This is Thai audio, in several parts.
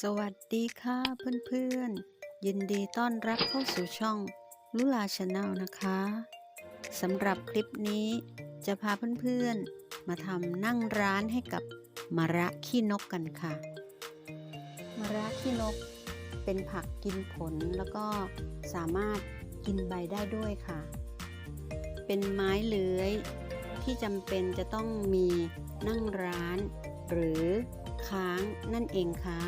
สวัสดีค่ะเพื่อนๆ ยินดีต้อนรับเข้าสู่ช่องลุลาชาแนลนะคะสำหรับคลิปนี้จะพาเพื่อนๆ มาทำนั่งร้านให้กับมะระขี้นกกันค่ะมะระขี้นกเป็นผักกินผลแล้วก็สามารถกินใบได้ด้วยค่ะ เป็นไม้เลื้อยที่จำเป็นจะต้องมีนั่งร้าน หรือค้างนั่นเองค่ะ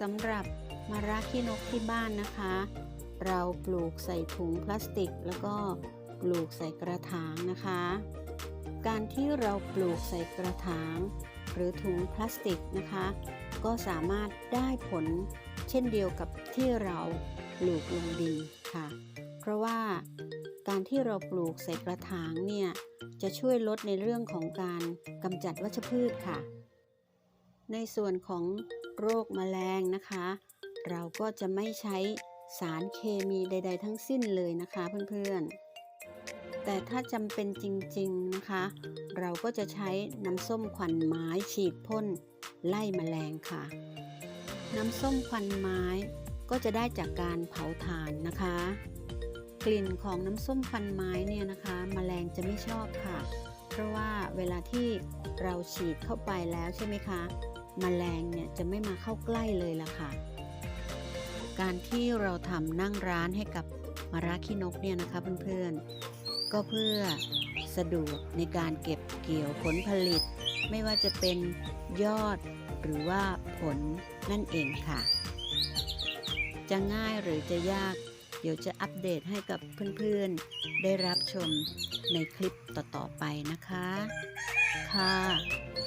สำหรับมะระขี้นกที่บ้านนะคะ เราปลูกใส่ถุงพลาสติก แล้วก็ปลูกใส่กระถางนะคะ การที่เราปลูกใส่กระถาง หรือถุงพลาสติกนะคะ ก็สามารถได้ผลเช่นเดียวกับที่เราปลูกลงดินค่ะ เพราะว่าการที่เราปลูกใส่กระถางเนี่ยจะช่วยลดในเรื่องของการกำจัดวัชพืชค่ะ ในส่วนของโรคแมลงนะคะ เราก็จะไม่ใช้สารเคมีใด ๆ ทั้งสิ้นเลยนะคะเพื่อนๆ แต่ถ้าจำเป็นจริงๆนะคะ เราก็จะใช้น้ำส้มควันไม้ฉีดพ่นไล่แมลงค่ะ น้ำส้มควันไม้ก็จะได้จากการเผาถ่านนะคะ กลิ่นของน้ำส้มควันไม้เนี่ยนะคะแมลงจะไม่ชอบค่ะ เพราะว่าเวลาที่เราฉีดเข้าไปแล้วใช่ไหมคะ แมลงเนี่ยจะไม่มาเข้าใกล้เลยล่ะค่ะ การที่เราทำนั่งร้านให้กับมะระขี้นกเนี่ยนะคะเพื่อนๆ ก็เพื่อสะดวกในการเก็บเกี่ยวผลผลิต ไม่ว่าจะเป็นยอดหรือว่าผลนั่นเองค่ะ จะง่ายหรือจะยาก เดี๋ยวจะอัปเดตให้กับเพื่อนๆ ได้รับชมในคลิปต่อๆไปนะคะ ค่ะ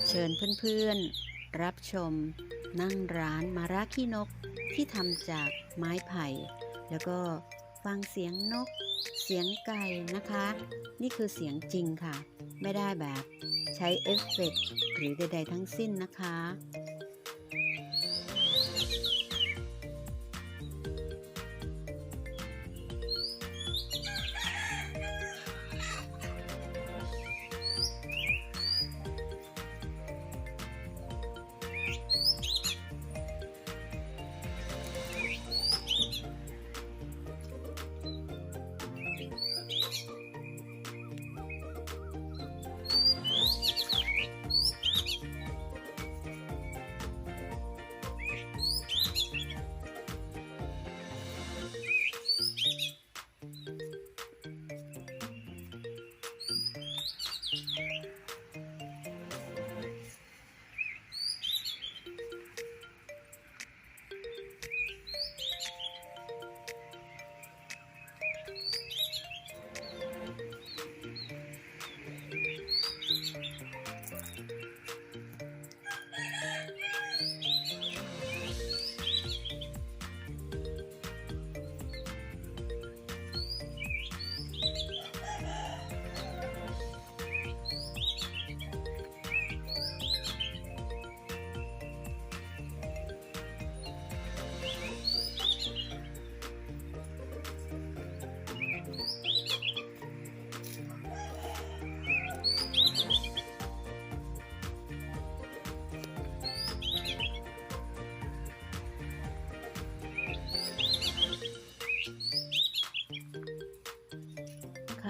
เชิญเพื่อนๆ รับชม นั่งร้านมาราขี้นกที่ทำจากไม้ไผ่ แล้วก็ฟังเสียงนก เสียงไก่นะคะ นี่คือเสียงจริงค่ะ ไม่ได้แบบใช้เอฟเฟกต์หรือใด ๆ ทั้งสิ้นนะคะ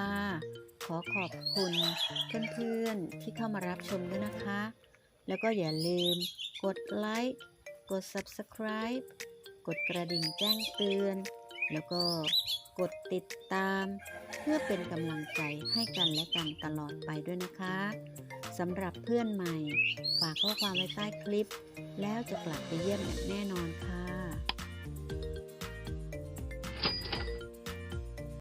ค่ะขอขอบคุณเพื่อนๆที่เข้ามารับชมด้วยนะคะ แล้วก็อย่าลืมกดไลค์กด Subscribe กดกระดิ่งแจ้งเตือน แล้วก็กดติดตาม เพื่อเป็นกำลังใจให้กันและกันตลอดไปด้วยนะคะสำหรับเพื่อนใหม่ ฝากข้อความไว้ใต้คลิป แล้วจะกลับไปเยี่ยมอย่างแน่นอนค่ะ